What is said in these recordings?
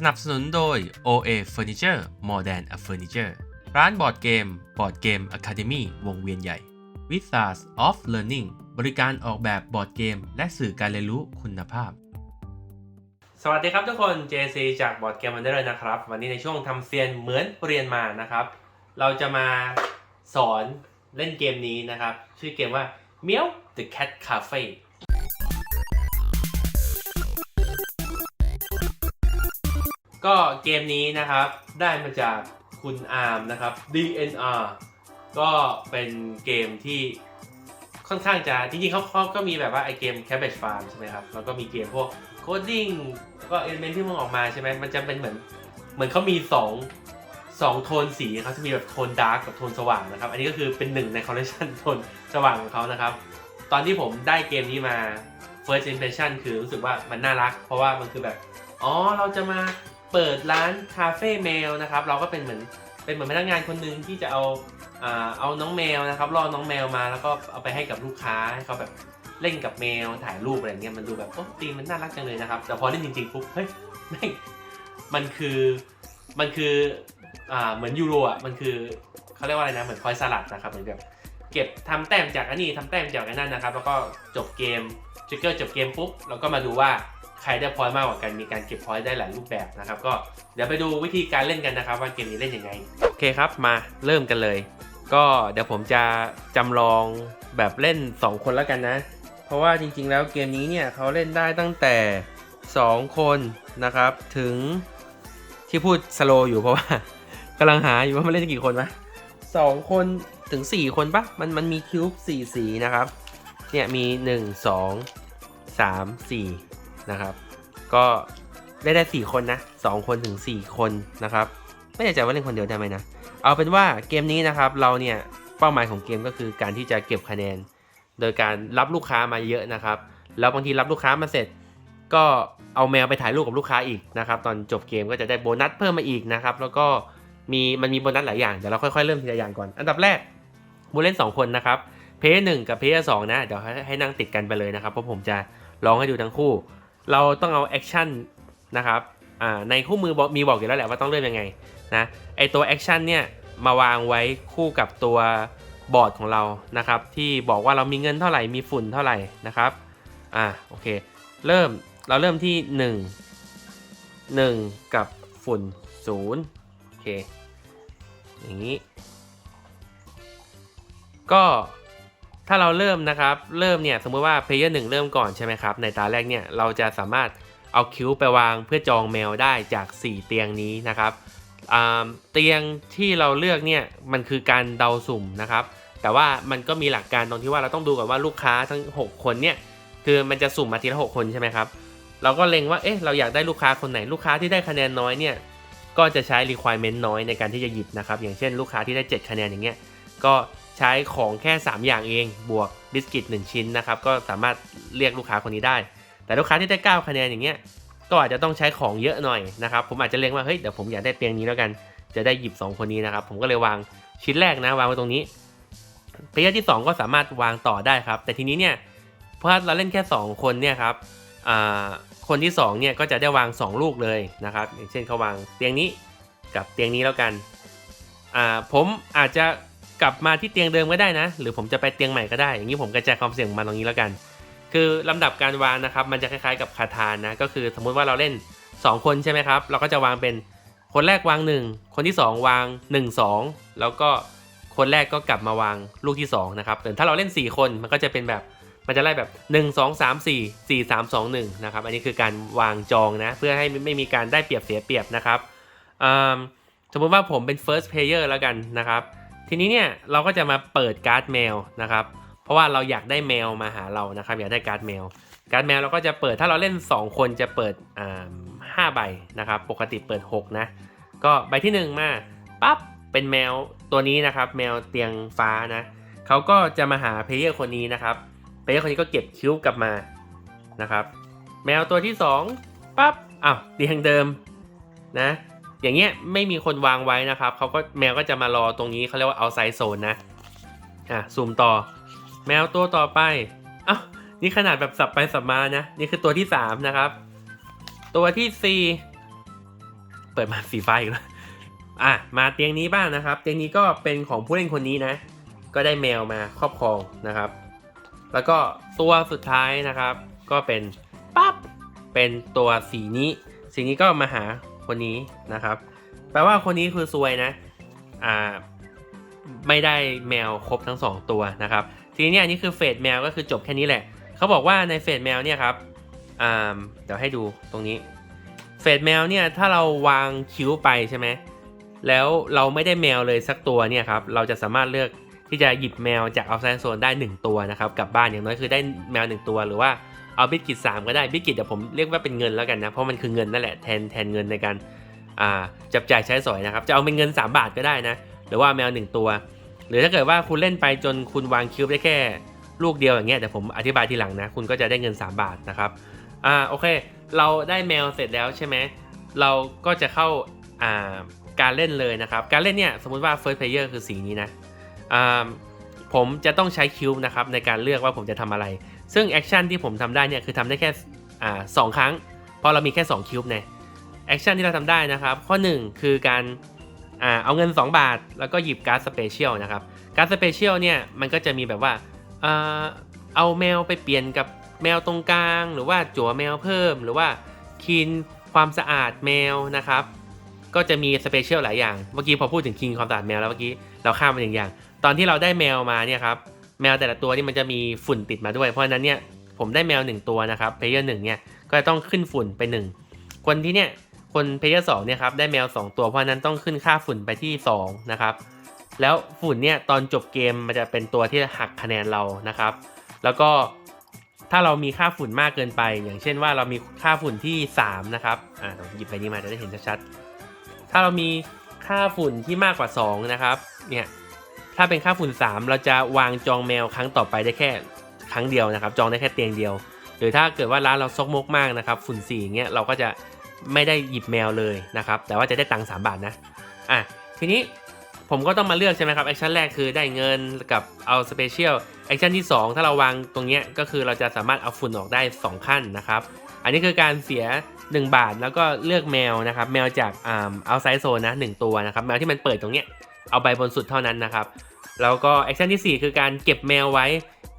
สนับสนุนโดย OA Furniture More Than a Furniture ร้านบอร์ดเกมบอร์ดเกม Academy วงเวียนใหญ่ w i z a r s of Learning บริการออกแบบบอร์ดเกม และสื่อการเรียนรู้คุณภาพ สวัสดีครับทุกคน JC จากบอร์ดเกมวันเดอร์นะครับ วันนี้ในช่วงทำเซียนเหมือนเรียนมานะครับ เราจะมาสอนเล่นเกมนี้นะครับ ชื่อเกมว่า Meow the Cat Cafe ก็เกมนี้นะครับ ได้มาจากคุณอาร์มนะครับ DNR ก็เป็นเกมที่ค่อนข้างจะจริงๆเขาเขาก็มีแบบว่าไอเกม Cabbage Farm ใช่ไหมครับ แล้วก็มีเกมพวก Coding ก็เอลิเมนที่มึงออกมาใช่ไหมมันจะเป็นเหมือนเหมือนเขามี2 2โทนสีเขาจะมีแบบโทนดาร์กกับโทนสว่างนะครับ อันนี้ก็คือเป็นหนึ่งในคอลเลคชันโทนสว่างของเขานะครับ ตอนที่ผมได้เกมนี้มา first impression คือรู้สึกว่ามันน่ารัก เพราะว่ามันคือแบบ อ๋อ เราจะมา เปิดร้านคาเฟ่แมวนะครับ เราก็เป็นเหมือนเป็นเหมือนพนักงานคนหนึ่งที่จะเอาเอาน้องแมวนะครับล่อน้องแมวมาแล้วก็เอาไปให้กับลูกค้าให้เขาแบบเล่นกับแมวถ่ายรูปอะไรเงี้ยมันดูแบบโอ้ตีมมันน่ารักจังเลยนะครับ แต่พอเล่นจริงๆปุ๊บเฮ้ยแม่มันคือมันคืออ่าเหมือนยูโรอะมันคือเขาเรียกว่าอะไรนะเหมือนคอยสลัดนะครับเหมือนแบบเก็บทำแต้มจากอันนี้ทำแต้มจากอันนั้นนะครับ แล้วก็จบเกมทริกเกอร์จบเกมปุ๊บเราก็มาดูว่า ใครได้พอยต์มากกว่ากันมีการเก็บพอยต์ได้หลายรูปแบบนะครับ ก็เดี๋ยวไปดูวิธีการเล่นกันนะครับ ว่าเกมนี้เล่นยังไงโอเคครับมาเริ่มกันเลย ก็เดี๋ยวผมจะจำลองแบบเล่น 2 คนแล้วกันนะ เพราะว่าจริงๆ แล้วเกมนี้เนี่ยเขาเล่นได้ตั้งแต่ 2 คนนะครับ ถึงที่พูดสโลอยู่เพราะว่ากำลังหาอยู่ว่ามันเล่นกี่คนวะสองคนถึง 4 คนปะมันมันมีคิวบ์4สีนะครับ เนี่ยมี 1 2 3 4 นะครับ ก็ได้ได้4คนนะ2คนถึง4คนนะครับ ไม่แน่ใจว่าเล่นคนเดียวได้ไหมนะ เอาเป็นว่าเกมนี้นะครับเราเนี่ยเป้าหมายของเกมก็คือการที่จะเก็บคะแนน โดยการรับลูกค้ามาเยอะนะครับ แล้วบางทีรับลูกค้ามาเสร็จ ก็เอาแมวไปถ่ายรูปกับลูกค้าอีกนะครับตอนจบเกมก็จะได้โบนัสเพิ่มมาอีกนะครับ แล้วก็มีมันมีโบนัสหลายอย่างเดี๋ยวเราค่อยๆเริ่มทีละอย่างก่อน อันดับแรกผู้เล่น 2 คนนะครับเพย์หนึ่งกับเพย์สองนะ เดี๋ยวให้นั่งติดกันไปเลยนะครับ เพราะผมจะลองให้ดูทั้งคู่ เราต้องเอาแอคชั่นนะครับในคู่มือมีบอกอยู่แล้วแหละว่าต้องเริ่มยังไงนะไอตัวแอคชั่นเนี่ยมาวางไว้คู่กับตัวบอร์ดของเรานะครับ ที่บอกว่าเรามีเงินเท่าไหร่มีฝุ่นเท่าไหร่นะครับอ่าโอเค เริ่มเราเริ่มที่ 1 1 กับฝุ่น0โอเคอย่างนี้ ก็ ถ้าเราเริ่มนะครับ เริ่มเนี่ยสมมติว่าเพลเยอร์หนึ่งเริ่มก่อนใช่ไหมครับ ในตาแรกเนี่ยเราจะสามารถเอาคิวไปวางเพื่อจองแมวได้จาก 4 เตียงนี้นะครับเตียงที่เราเลือกเนี่ยมันคือการเดาสุ่มนะครับ แต่ว่ามันก็มีหลักการตรงที่ว่าเราต้องดูก่อนว่าลูกค้าทั้ง 6 คนเนี่ยคือมันจะสุ่มมาทีละ 6 คนใช่ไหมครับ เราก็เล็งว่าเอ๊ะเราอยากได้ลูกค้าคนไหนลูกค้าที่ได้คะแนนน้อยเนี่ยก็จะใช้ requirement น้อยในการที่จะหยิบนะครับ อย่างเช่นลูกค้าที่ได้ 7 คะแนนอย่างเงี้ยก็ ใช้ของแค่ 3 อย่างเอง บวกบิสกิต1ชิ้นนะครับ ก็สามารถเรียกลูกค้าคนนี้ได้ แต่ลูกค้าที่ได้ 9 คะแนนอย่างเงี้ย ก็อาจจะต้องใช้ของเยอะหน่อยนะครับ ผมอาจจะเล็งว่า เฮ้ย เดี๋ยวผมอยากได้เตียงนี้แล้วกัน จะได้หยิบ 2 คนนี้นะครับ ผมก็เลยวางชิ้นแรกนะ วางไว้ตรงนี้เพลเยอร์ที่ 2 ก็สามารถวางต่อได้ครับ แต่ทีนี้เนี่ย เพราะเราเล่นแค่ 2 คนเนี่ยครับคนที่2เนี่ยก็จะได้วาง 2 ลูกเลยนะครับ อย่างเช่นเขาวางเตียงนี้กับเตียงนี้แล้วกันผมอาจจะ กลับมาที่เตียงเดิมก็ได้นะ หรือผมจะไปเตียงใหม่ก็ได้ อย่างนี้ผมกระจายความเสี่ยงมาตรงนี้แล้วกัน คือลำดับการวางนะครับ มันจะคล้ายๆกับคาทานนะ ก็คือสมมุติว่าเราเล่น 2 คนใช่ไหมครับ เราก็จะวางเป็นคนแรกวาง 1 คนที่ 2 วาง 1 2 แล้วก็คนแรกก็กลับมาวางลูกที่2นะครับแต่ถ้าเราเล่น 4 คนมันก็จะเป็นแบบมันจะไล่แบบ 1 2 3 4 4 3 2 1นะครับ อันนี้คือการวางจองนะ เพื่อให้ไม่มีการได้เปรียบเสียเปรียบนะครับสมมติว่าผมเป็น first player แล้วกันนะครับ ทีนี้เนี่ยเราก็จะมาเปิดการ์ดแมวนะครับ เพราะว่าเราอยากได้แมวมาหาเรานะครับ อยากได้การ์ดแมว การ์ดแมวเราก็จะเปิดถ้าเราเล่น 2 คนจะเปิดอ่าห้าใบนะครับ ปกติเปิด 6 นะ ก็ใบที่ 1 มาปั๊บเป็นแมวตัวนี้นะครับ แมวเตียงฟ้านะเขาก็จะมาหาเพลเยอร์คนนี้นะครับเพลเยอร์คนนี้ก็เก็บคิ้วกลับมานะครับ แมวตัวที่2ปั๊บอ้าวเตียงเดิมนะ อย่างเงี้ยไม่มีคนวางไว้นะครับเขาก็แมวก็จะมารอตรงนี้เขาเรียกว่า outside zone นะอะซูมต่อ แมวตัวต่อไปอ้าวนี่ขนาดแบบสับไปสับมานะ นี่คือตัวที่ 3 นะครับ ตัวที่4ปิดมาสีฟ้าอีกแล้วอะมาเตียงนี้บ้างนะครับ เตียงนี้ก็เป็นของผู้เล่นคนนี้นะ ก็ได้แมวมาครอบครองนะครับ แล้วก็ตัวสุดท้ายนะครับ ก็เป็นปั๊บเป็นตัวสีนี้สีนี้ก็มาหา คนนี้นะครับ แปลว่าคนนี้คือซวยนะอ่าไม่ได้แมวครบทั้งสองตัวนะครับ ทีนี้นี่ยอันนี้คือเฟสแมวก็คือจบแค่นี้แหละ เขาบอกว่าในเฟสแมวเนี่ยครับอ่าเดี๋ยวให้ดูตรงนี้ เฟสแมวเนี่ยถ้าเราวางคิ้วไปใช่ไหมแล้วเราไม่ได้แมวเลยสักตัวเนี่ยครับ เราจะสามารถเลือกที่จะหยิบแมวจากเอาไซโซนได้ 1 ตัวนะครับกลับบ้านอย่างน้อยคือได้แมว 1 ตัวหรือว่า เอาบิสกิต3ก็ได้บิสกิตเดี๋ยวผมเรียกว่าเป็นเงินแล้วกันนะเพราะมันคือเงินนั่นแหละแทนแทนเงินในการอ่าจับจ่ายใช้สอยนะครับจะเอาเป็นเงิน 3 บาทก็ได้นะหรือว่าแมว1ตัว หรือถ้าเกิดว่าคุณเล่นไปจนคุณวางคิวได้แค่ลูกเดียวอย่างเงี้ยเดี๋ยวผมอธิบายทีหลังนะ คุณก็จะได้เงิน 3 บาทนะครับอ่าโอเค เราได้แมวเสร็จแล้วใช่ไหมเราก็จะเข้าอ่าการเล่นเลยนะครับ การเล่นเนี่ยสมมุติว่า first player คือสีนี้นะอ่า ผมจะต้องใช้คิวนะครับในการเลือกว่าผมจะทำอะไร ซึ่งแอคชั่นที่ผมทำได้เนี่ยคือทำได้แค่อ่าสองครั้ง เพราะเรามีแค่2คิวเนี่ยแอคชั่นที่เราทำได้นะครับ ข้อ 1 คือการอ่าเอาเงิน 2 บาท แล้วก็หยิบการ์ดสเปเชียลนะครับ การ์ดสเปเชียลเนี่ยมันก็จะมีแบบว่าอ่าเอาแมวไปเปลี่ยนกับแมวตรงกลาง หรือว่าจั่วแมวเพิ่ม หรือว่าคินความสะอาดแมวนะครับ ก็จะมีสเปเชียลหลายอย่าง เมื่อกี้พอพูดถึงคิงความสะอาดแมวแล้วเมื่อกี้เราข้ามไปหนึ่งอย่าง ตอนที่เราได้แมวมาเนี่ยครับแมวแต่ละตัวนี่มันจะมีฝุ่นติดมาด้วย เพราะฉะนั้นเนี่ยผมได้แมว 1 ตัวนะครับเพลเยอร์หเนี่ยก็จะต้องขึ้นฝุ่นไป 1 คนที่เนี่ยคนเพลเยอร์สเนี่ยครับได้แมว 2 ตัวเพราะฉะนั้นต้องขึ้นค่าฝุ่นไปที่2นะครับแล้วฝุ่นเนี่ยตอนจบเกมมันจะเป็นตัวที่หักคะแนนเรานะครับ แล้วก็ถ้าเรามีค่าฝุ่นมากเกินไป อย่างเช่นว่าเรามีค่าฝุ่นที่3นะครับอ่าหยิบไปนี้มาจะได้เห็นชัดๆถ้าเรามีค่าฝุ่นที่มากกว่า 2 นะครับเนี่ย ถ้าเป็นค่าฝุ่น 3 เราจะวางจองแมวครั้งต่อไปได้แค่ครั้งเดียวนะครับ จองได้แค่เตียงเดียว หรือถ้าเกิดว่าร้านเราซกมกมากนะครับ ฝุ่น4อย่างเงี้ยเราก็จะไม่ได้หยิบแมวเลยนะครับ แต่ว่าจะได้ตังค์3บาทนะ อะ ทีนี้ผมก็ต้องมาเลือกใช่ไหมครับ แอคชั่นแรกคือได้เงินกับเอาสเปเชียล แอคชั่นที่ 2 ถ้าเราวางตรงเนี้ยก็คือเราจะสามารถเอาฝุ่นออกได้ 2 ขั้นนะครับ อันนี้คือการเสีย 1 บาทแล้วก็เลือกแมวนะครับ แมวจากอ่าเอาไซโซนนะหตัวนะครับ แมวที่มันเปิดตรงเนี้ย เอาใบบนสุดเท่านั้นนะครับ แล้วก็แอคชั่นที่ 4 คือการเก็บแมวไว้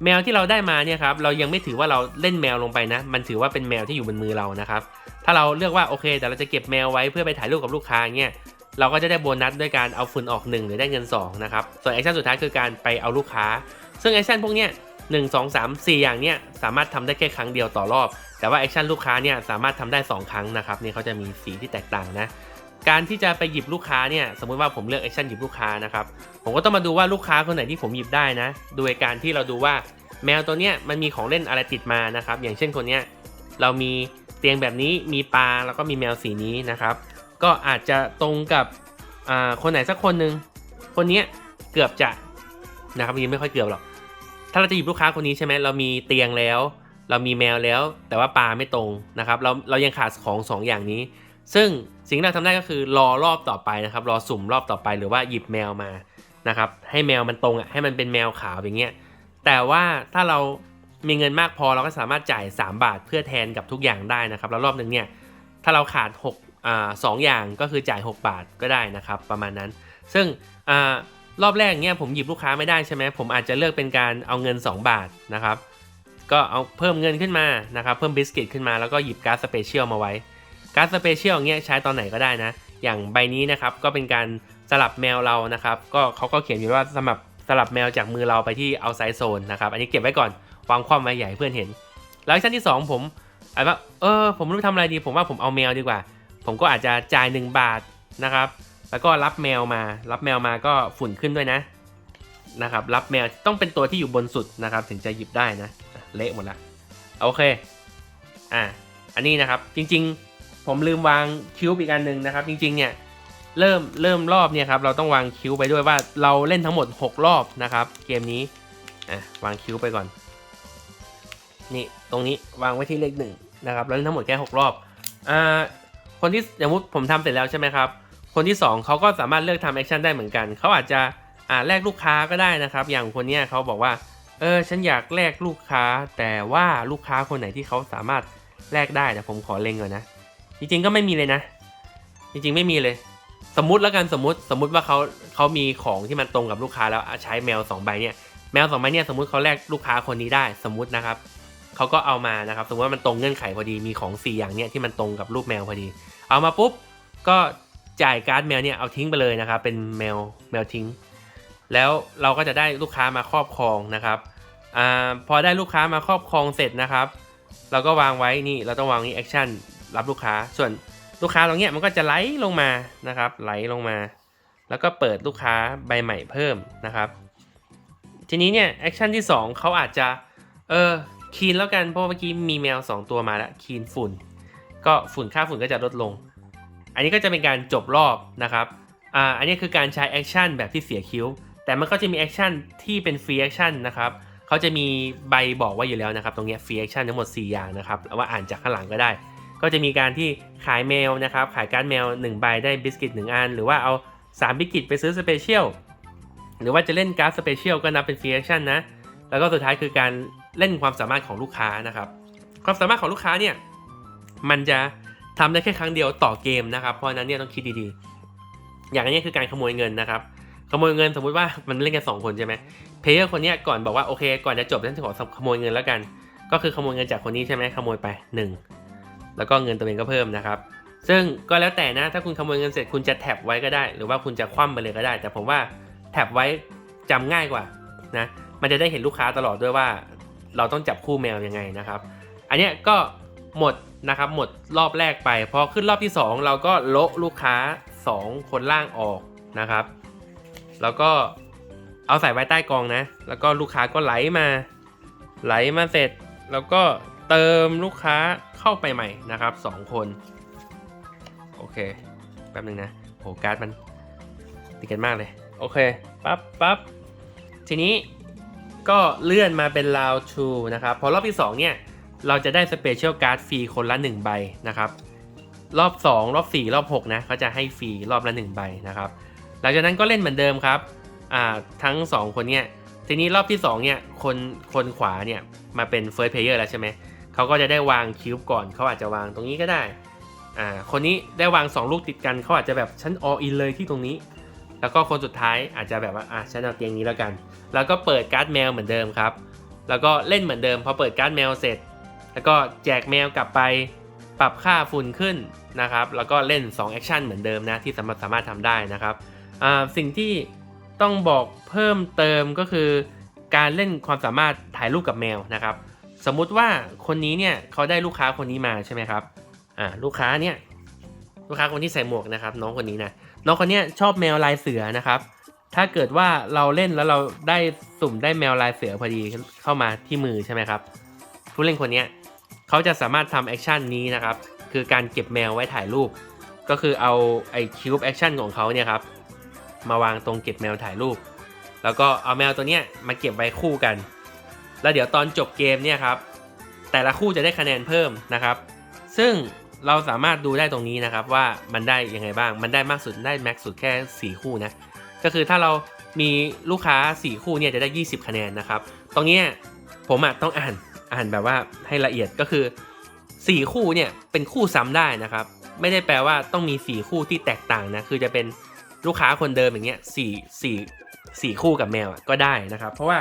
แมวที่เราได้มาเนี่ยครับเรายังไม่ถือว่าเราเล่นแมวลงไปนะ มันถือว่าเป็นแมวที่อยู่บนมือเรานะครับ ถ้าเราเลือกว่าโอเค แต่เราจะเก็บแมวไว้เพื่อไปถ่ายรูปกับลูกค้าเงี้ยเราก็จะได้โบนัสด้วยการเอาฝุ่นออก 1 หรือได้เงิน2นะครับส่วนแอคชั่นสุดท้ายคือการไปเอาลูกค้า ซึ่งแอคชั่นพวกเนี้ยหนึ่งสองสามสี่อย่างเนี้ยสามารถทำได้แค่ครั้งเดียวต่อรอบ แต่ว่าแอคชั่นลูกค้าเนี่ยสามารถทำได้ 2 ครั้งนะครับนี่เขาจะมีสีที่แตกต่างนะ การที่จะไปหยิบลูกค้าเนี่ยสมมุติว่าผมเลือกแอคชั่นหยิบลูกค้านะครับผมก็ต้องมาดูว่าลูกค้าคนไหนที่ผมหยิบได้นะ โดยการที่เราดูว่าแมวตัวเนี้ยมันมีของเล่นอะไรติดมานะครับ อย่างเช่นคนเนี้ยเรามีเตียงแบบนี้มีปลาแล้วก็มีแมวสีนี้นะครับ ก็อาจจะตรงกับอ่าคนไหนสักคนหนึ่งคนนี้เกือบจะนะครับยังไม่ค่อยเกือบหรอกถ้าเราจะหยิบลูกค้าคนนี้ใช่ไหมเรามีเตียงแล้ว เรามีแมวแล้ว แต่ว่าปลาไม่ตรงนะครับ เราเรายังขาดของสองอย่างนี้ ซึ่ง สิ่งที่เราทำได้ก็คือรอรอบต่อไปนะครับ รอสุ่มรอบต่อไปหรือว่าหยิบแมวมานะครับ ให้แมวมันตรงอะให้มันเป็นแมวขาวอย่างเงี้ยแต่ว่าถ้าเรามีเงินมากพอเราก็สามารถจ่าย 3 บาทเพื่อแทนกับทุกอย่างได้นะครับ แล้วรอบหนึ่งเนี่ยถ้าเราขาด6อ่าสองอย่างก็คือจ่าย 6 บาทก็ได้นะครับ ประมาณนั้น ซึ่งอ่ารอบแรกเนี่ยผมหยิบลูกค้าไม่ได้ใช่ไหมผมอาจจะเลือกเป็นการเอาเงิน 2 บาทนะครับ ก็เอาเพิ่มเงินขึ้นมานะครับ เพิ่มบิสกิตขึ้นมาแล้วก็หยิบการ์ดสเปเชียลมาไว้ การ์ดสเปเชียลเงี้ยใช้ตอนไหนก็ได้นะ อย่างใบนี้นะครับก็เป็นการสลับแมวเรานะครับ ก็เขาก็เขียนอยู่ว่าสลับสลับแมวจากมือเราไปที่เอาไซโซนนะครับ อันนี้เก็บไว้ก่อนวางความไว้ใหญ่เพื่อนเห็น แล้วชั้นที่ 2 ผมอาจว่าเออผมรู้ทำอะไรดี ผมว่าผมเอาแมวดีกว่า ผมก็อาจจะจ่าย 1 บาทนะครับ แล้วก็รับแมวมา รับแมวมาก็ฝุ่นขึ้นด้วยนะนะครับ รับแมวต้องเป็นตัวที่อยู่บนสุดนะครับ ถึงจะหยิบได้นะ เละหมดละโอเค อะอันนี้นะครับจริง ๆ ผมลืมวางคิวอีกอันหนึ่งนะครับ จริงๆเนี่ยเริ่มเริ่มรอบเนี่ยครับเราต้องวางคิวไปด้วยว่าเราเล่นทั้งหมด 6 รอบนะครับ เกมนี้อะวางคิวไปก่อน นี่ตรงนี้วางไว้ที่เลขหนึ่งนะครับแล้วเล่นทั้งหมดแค่ 6 รอบอ่าคนที่อย่างมุติผมทำเสร็จแล้วใช่ไหมครับ คนที่ 2เขาก็สามารถเลือกทำแอคชั่นได้เหมือนกันเขาอาจจะอ่าแลกลูกค้าก็ได้นะครับ อย่างคนเนี้ยเขาบอกว่าเออฉันอยากแลกลูกค้า แต่ว่าลูกค้าคนไหนที่เขาสามารถแลกได้เดี๋ยวผมขอเล็งก่อนนะ จริงๆก็ไม่มีเลยนะ จริงๆไม่มีเลย สมมุติแล้วกันสมมติสมมุติว่าเขาเขามีของที่มันตรงกับลูกค้าแล้วใช้แมวสองใบเนี่ยแมวสองใบเนี่ยสมมุติเขาแลกลูกค้าคนนี้ได้สมมุตินะครับเขาก็เอามานะครับ สมมติว่ามันตรงเงื่อนไขพอดีมีของสี่อย่างเนี่ยที่มันตรงกับรูปแมวพอดี เอามาปุ๊บก็จ่ายการ์ดแมวเนี่ยเอาทิ้งไปเลยนะครับ เป็นแมวแมวทิ้ง แล้วเราก็จะได้ลูกค้ามาครอบครองนะครับอ่าพอได้ลูกค้ามาครอบครองเสร็จนะครับ เราก็วางไว้นี่เราต้องวางนี่แอคชั่น รับลูกค้า ส่วนลูกค้าตรงเนี้ยมันก็จะไหลลงมานะครับไหลลงมา แล้วก็เปิดลูกค้าใบใหม่เพิ่มนะครับ ทีนี้เนี่ยแอคชั่นที่ 2เขาอาจจะเออคีนแล้วกันเพราะเมื่อกี้มีแมว 2 ตัวมาแล้วคีนฝุ่น ก็ฝุ่นค่าฝุ่นก็จะลดลง อันนี้ก็จะเป็นการจบรอบนะครับอ่าอันนี้คือการใช้แอคชั่นแบบที่เสียคิ้ว แต่มันก็จะมีแอคชั่นที่เป็นฟรีแอคชั่นนะครับเขาจะมีใบบอกไว่าอยู่แล้วนะครับ ตรงนี้ฟรีแอคชั่นทั้งหมด 4 อย่างนะครับว่าอ่านจากข้างหลังก็ได้ ก็จะมีการที่ขายแมวนะครับ ขายการ์ดแมว1ใบได้บิสกิต1อัน หรือว่าเอา 3 บิสกิตไปซื้อสเปเชียล หรือว่าจะเล่นการ์ดสเปเชียลก็นับเป็นฟรีแอคชั่นนะ แล้วก็สุดท้ายคือการเล่นความสามารถของลูกค้านะครับ ความสามารถของลูกค้าเนี่ย มันจะทำได้แค่ครั้งเดียวต่อเกมนะครับ เพราะนั้นเนี่ยต้องคิดดีๆ อย่างนี้คือการขโมยเงินนะครับ ขโมยเงินสมมุติว่ามันเล่นกันสองคนใช่ไหมเพลเยอร์คนนี้ก่อนบอกว่าโอเค ก่อนจะจบฉันจะขอขโมยเงินแล้วกัน ก็คือขโมยเงินจากคนนี้ใช่ไหมขโมยไป 1 แล้วก็เงินตัวเองก็เพิ่มนะครับ ซึ่งก็แล้วแต่นะ ถ้าคุณขโมยเงินเสร็จคุณจะแท็บไว้ก็ได้ หรือว่าคุณจะคว่ำไปเลยก็ได้ แต่ผมว่าแท็บไว้จำง่ายกว่านะ มันจะได้เห็นลูกค้าตลอดด้วยว่า เราต้องจับคู่แมวยังไงนะครับ อันนี้ก็หมดนะครับ หมดรอบแรกไป พอขึ้นรอบที่ 2 เราก็โละลูกค้า 2 คนล่างออกนะครับ แล้วก็เอาใส่ไว้ใต้กองนะ แล้วก็ลูกค้าก็ไหลมา ไหลมาเสร็จ แล้วก็ เติมลูกค้าเข้าไปใหม่นะครับ 2 คน โอเค แป๊บนึงนะโหการ์ดมันติดกันมากเลย โอเค ปั๊บปั๊บทีนี้ก็เลื่อนมาเป็น round 2นะครับ พอรอบที่ 2 เนี่ย เราจะได้สเปเชียลการ์ดฟรีคนละ 1 ใบนะครับ รอบ 2 รอบ 4 รอบ 6 นะเขาจะให้ฟรีรอบละ 1 ใบนะครับ หลังจากนั้นก็เล่นเหมือนเดิมครับอ่าทั้ง 2 คนเนี่ยทีนี้รอบที่ 2 เนี่ย คนคนขวาเนี่ย มาเป็น first player แล้วใช่ไหม เขาก็จะได้วางคิวบ์ก่อนเขาอาจจะวางตรงนี้ก็ได้อ่าคนนี้ได้วาง 2 ลูกติดกันเขาอาจจะแบบฉัน all in เลยที่ตรงนี้ แล้วก็คนสุดท้ายอาจจะแบบว่าอะฉันเอาเตียงนี้แล้วกัน แล้วก็เปิดการ์ดแมวเหมือนเดิมครับ แล้วก็เล่นเหมือนเดิมพอเปิดการ์ดแมวเสร็จ แล้วก็แจกแมวกลับไปปรับค่าฝุ่นขึ้นนะครับ แล้วก็เล่น2แอคชั่นเหมือนเดิมนะที่สามารถสามารถทำได้นะครับอ่าสิ่งที่ต้องบอกเพิ่มเติมก็คือ การเล่นความสามารถถ่ายรูปกับแมวนะครับ สมมุติว่าคนนี้เนี่ยเขาได้ลูกค้าคนนี้มาใช่ไหมครับอ่าลูกค้าเนี่ยลูกค้าคนที่ใส่หมวกนะครับ น้องคนนี้นะน้องคนนี้ชอบแมวลายเสือนะครับ ถ้าเกิดว่าเราเล่นแล้วเราได้สุ่มได้แมวลายเสือพอดีเข้ามาที่มือใช่ไหมครับผู้เล่นคนนี้เขาจะสามารถทำแอคชั่นนี้นะครับ คือการเก็บแมวไว้ถ่ายรูป ก็คือเอาไอคิวบ์แอคชั่นของเขาเนี่ยครับมาวางตรงเก็บแมวถ่ายรูป แล้วก็เอาแมวตัวเนี้ยมาเก็บไว้คู่กัน แล้วเดี๋ยวตอนจบเกมเนี่ยครับ แต่ละคู่จะได้คะแนนเพิ่มนะครับ ซึ่งเราสามารถดูได้ตรงนี้นะครับว่ามันได้ยังไงบ้าง มันได้มากสุดได้แม็กสุดแค่ 4 คู่นะ ก็คือถ้าเรามีลูกค้า 4 คู่เนี่ยจะได้ 20 คะแนนนะครับ ตรงนี้ผมอะต้องอ่านอ่านแบบว่าให้ละเอียดก็คือ 4 คู่เนี่ยเป็นคู่ซ้ำได้นะครับ ไม่ได้แปลว่าต้องมี 4 คู่ที่แตกต่างนะ คือจะเป็นลูกค้าคนเดิมอย่างเงี้ยสี่สี่สี่คู่กับแมวอะก็ได้นะครับ เพราะว่า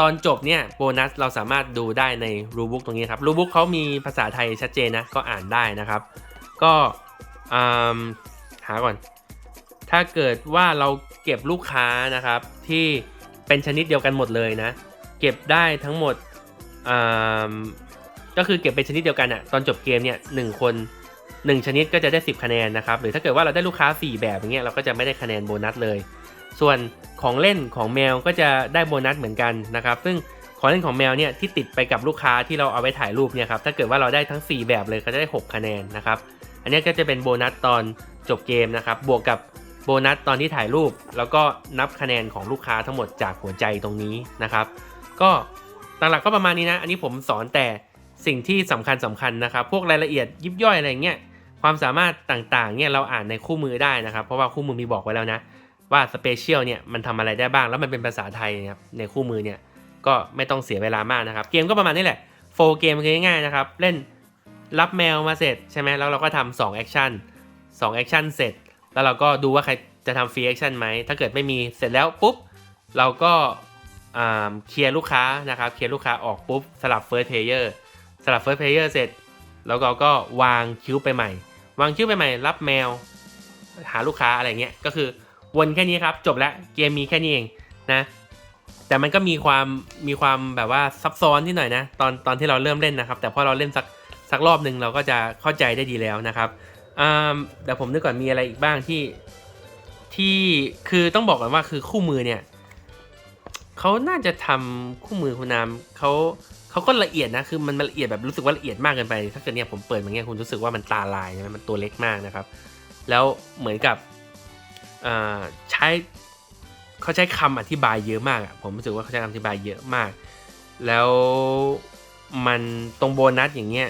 ตอนจบเนี่ยโบนัสเราสามารถดูได้ในรูบุ๊กตรงนี้ครับรูบุ๊กเขามีภาษาไทยชัดเจนนะก็อ่านได้นะครับ ก็หาก่อน ถ้าเกิดว่าเราเก็บลูกค้านะครับที่เป็นชนิดเดียวกันหมดเลยนะ เก็บได้ทั้งหมดก็คือเก็บเป็นชนิดเดียวกันอะตอนจบเกมเนี่ยหนึ่งคน 1 ชนิดก็จะได้ 10 คะแนนนะครับหรือถ้าเกิดว่าเราได้ลูกค้า 4 แบบอย่างเงี้ยเราก็จะไม่ได้คะแนนโบนัสเลย ส่วนของเล่นของแมวก็จะได้โบนัสเหมือนกันนะครับ ซึ่งของเล่นของแมวเนี่ยที่ติดไปกับลูกค้าที่เราเอาไว้ถ่ายรูปเนี่ยครับถ้าเกิดว่าเราได้ทั้ง 4 แบบเลยก็จะได้ 6 คะแนนนะครับ อันนี้ก็จะเป็นโบนัสตอนจบเกมนะครับ บวกกับโบนัสตอนที่ถ่ายรูป แล้วก็นับคะแนนของลูกค้าทั้งหมดจากหัวใจตรงนี้นะครับ ก็หลักๆก็ประมาณนี้นะ อันนี้ผมสอนแต่สิ่งที่สำคัญสำคัญนะครับ พวกรายละเอียดยิบย่อยอะไรเงี้ยความสามารถต่างๆเนี่ยเราอ่านในคู่มือได้นะครับ เพราะว่าคู่มือมีบอกไว้แล้วนะ ว่าสเปเชียลเนี่ยมันทำอะไรได้บ้าง แล้วมันเป็นภาษาไทยนะครับในคู่มือเนี่ยก็ไม่ต้องเสียเวลามากนะครับ เกมก็ประมาณนี้แหละโฟเกมคือง่ายๆนะครับ เล่นรับแมวมาเสร็จใช่ไหมแล้วเราก็ทำ2แอคชั่น2แอคชั่นเสร็จ แล้วเราก็ดูว่าใครจะทำฟรีแอคชั่นไหมถ้าเกิดไม่มีเสร็จแล้วปุ๊บเราก็อ่าเคลียร์ลูกค้านะครับเคลียร์ลูกค้าออกปุ๊บสลับ First Player สลับ First Player เสร็จ แล้วเราก็วางคิวไปใหม่ วางคิวไปใหม่ รับแมว หาลูกค้าอะไรเงี้ยก็คือ วนแค่นี้ครับ จบแล้วเกมมีแค่นี้เองนะ แต่มันก็มีความมีความแบบว่าซับซ้อนนิดหน่อยนะ ตอนตอนที่เราเริ่มเล่นนะครับ แต่พอเราเล่นสักสักรอบหนึ่งเราก็จะเข้าใจได้ดีแล้วนะครับเดี๋ยวผมนึกก่อนมีอะไรอีกบ้างที่ที่คือต้องบอกก่อนว่าคือคู่มือเนี่ยเขาน่าจะทำคู่มือคุณนามเขาเขาก็ละเอียดนะคือมันละเอียดแบบรู้สึกว่าละเอียดมากเกินไป ถ้าเกิดเนี่ยผมเปิดมาเงี้ยคุณรู้สึกว่ามันตาลายใช่ไหมมันตัวเล็กมากนะครับ แล้วเหมือนกับ ใช้เขาใช้คำอธิบายเยอะมากอะผมรู้สึกว่าเขาใช้คำอธิบายเยอะมาก แล้วมันตรงโบนัสอย่างเงี้ย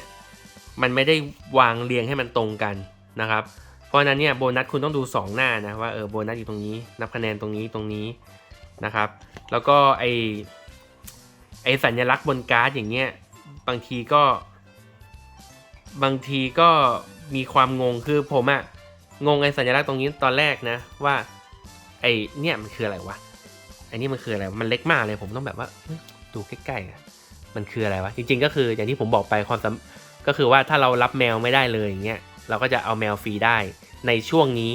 มันไม่ได้วางเรียงให้มันตรงกันนะครับ เพราะฉะนั้นเนี่ยโบนัสคุณต้องดู 2 หน้านะว่าเออโบนัสอยู่ตรงนี้ นับคะแนนตรงนี้ตรงนี้นะครับ แล้วก็ไอไอสัญลักษณ์บนการ์ดอย่างเงี้ยบางทีก็ บางทีก็มีความงงคือผมอะ งงไอสัญลักษณ์ตรงนี้ตอนแรกนะ ว่า ไอเนี่ยมันคืออะไรวะไอนี่มันคืออะไรมันเล็กมากเลยผมต้องแบบว่าดูใกล้ๆอะมันคืออะไรวะจริง ๆ ก็คืออย่างที่ผมบอกไปความก็คือว่าถ้าเรารับแมวไม่ได้เลยอย่างเงี้ยเราก็จะเอาแมวฟรีได้ในช่วงนี้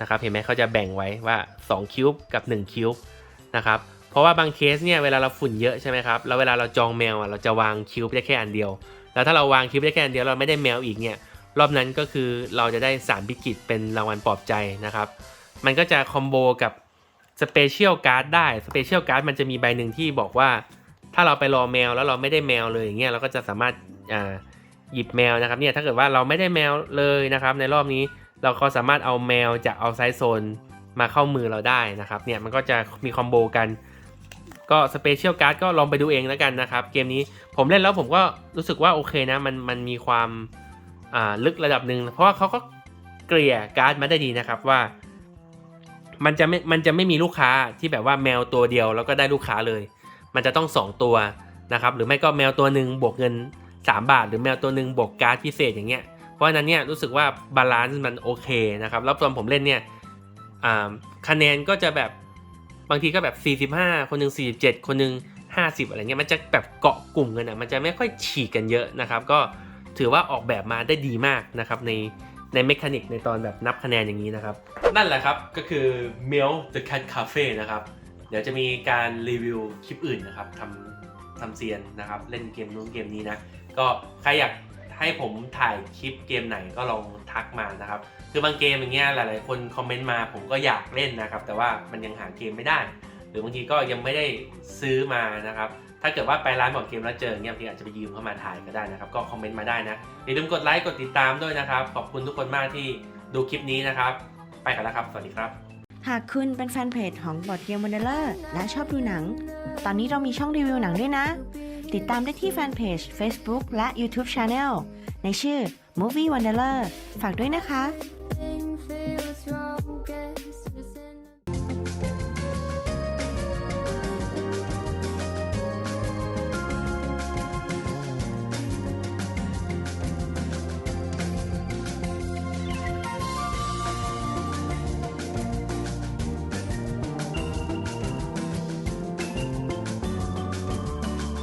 นะครับเห็นไหมเขาจะแบ่งไว้ว่า2คิวบกับ1คิวบนะครับเพราะว่าบางเคสเนี่ยเวลาเราฝุ่นเยอะใช่ไหมครับแล้วเวลาเราจองแมวอะเราจะวางคิวบได้แค่อันเดียว แล้วถ้าเราวางคลิปได้แค่อันเดียวเราไม่ได้แมวอีกเนี่ย รอบนั้นก็คือเราจะได้สารพิกิตเป็นรางวัลปลอบใจนะครับ มันก็จะคอมโบกับสเปเชียลการ์ดได้สเปเชียลการ์ดมันจะมีใบหนึ่งที่บอกว่า ถ้าเราไปรอแมวแล้วเราไม่ได้แมวเลยอย่างเงี้ยเราก็จะสามารถอ่าหยิบแมวนะครับเนี่ยถ้าเกิดว่าเราไม่ได้แมวเลยนะครับในรอบนี้เราก็สามารถเอาแมวจากเอาไซส์โซนมาเข้ามือเราได้นะครับเนี่ยมันก็จะมีคอมโบกันก็สเปเชียลการ์ดก็ลองไปดูเองแล้วกันนะครับ เกมนี้ผมเล่นแล้วผมก็รู้สึกว่าโอเคนะมันมันมีความ ลึกระดับหนึ่งเพราะว่าเขาก็เกลี่ยการ์ดมาได้ดีนะครับว่า มันจะไม่มันจะไม่มีลูกค้าที่แบบว่าแมวตัวเดียวแล้วก็ได้ลูกค้าเลย มันจะต้อง 2 ตัวนะครับหรือไม่ก็แมวตัวหนึ่งบวกเงิน 3 บาท หรือแมวตัวหนึ่งบวกการ์ดพิเศษอย่างเงี้ยเพราะฉะนั้นเนี่ยรู้สึกว่าบาลานซ์มันโอเคนะครับแล้วตอนผมเล่นเนี่ยคะแนนก็จะแบบบางทีก็แบบ 45 คนหนึ่ง47 คนหนึ่ง50 อะไรเงี้ยมันจะแบบเกาะกลุ่มกันอะมันจะไม่ค่อยฉีกกันเยอะนะครับ ก็ ถือว่าออกแบบมาได้ดีมากนะครับในในเมคานิกในตอนแบบนับคะแนนอย่างนี้นะครับ นั่นแหละครับก็คือ m e l the Cat Cafe นะครับ เดี๋ยวจะมีการรีวิวคลิปอื่นนะครับทำทำเซียนนะครับ เล่นเกมนู้นเกมนี้นะ ก็ใครอยากให้ผมถ่ายคลิปเกมไหนก็ลองทักมานะครับ คือบางเกมอย่างเงี้ยหลาย ๆ คนคอมเมนต์มาผมก็อยากเล่นนะครับ แต่ว่ามันยังหาเกมไม่ได้ หรือบางทีก็ยังไม่ได้ซื้อมานะครับ ถ้าเกิดว่าไปร้านบอร์ดเกมแล้วเจอเงี้ยบางทีอาจจะไปยืมเข้ามาถ่ายก็ได้นะครับ ก็คอมเมนต์มาได้นะอย่าลืมกดไลค์กดติดตามด้วยนะครับ ขอบคุณทุกคนมากที่ดูคลิปนี้นะครับ ไปกันแล้วครับ สวัสดีครับ หากคุณเป็นแฟนเพจของบอร์ดเกมวันเดอร์และชอบดูหนัง ตอนนี้เรามีช่องรีวิวหนังด้วยนะ ติดตามได้ที่แฟนเพจ Facebook และ YouTube Channel ในชื่อ Movie Wanderer ฝากด้วยนะคะ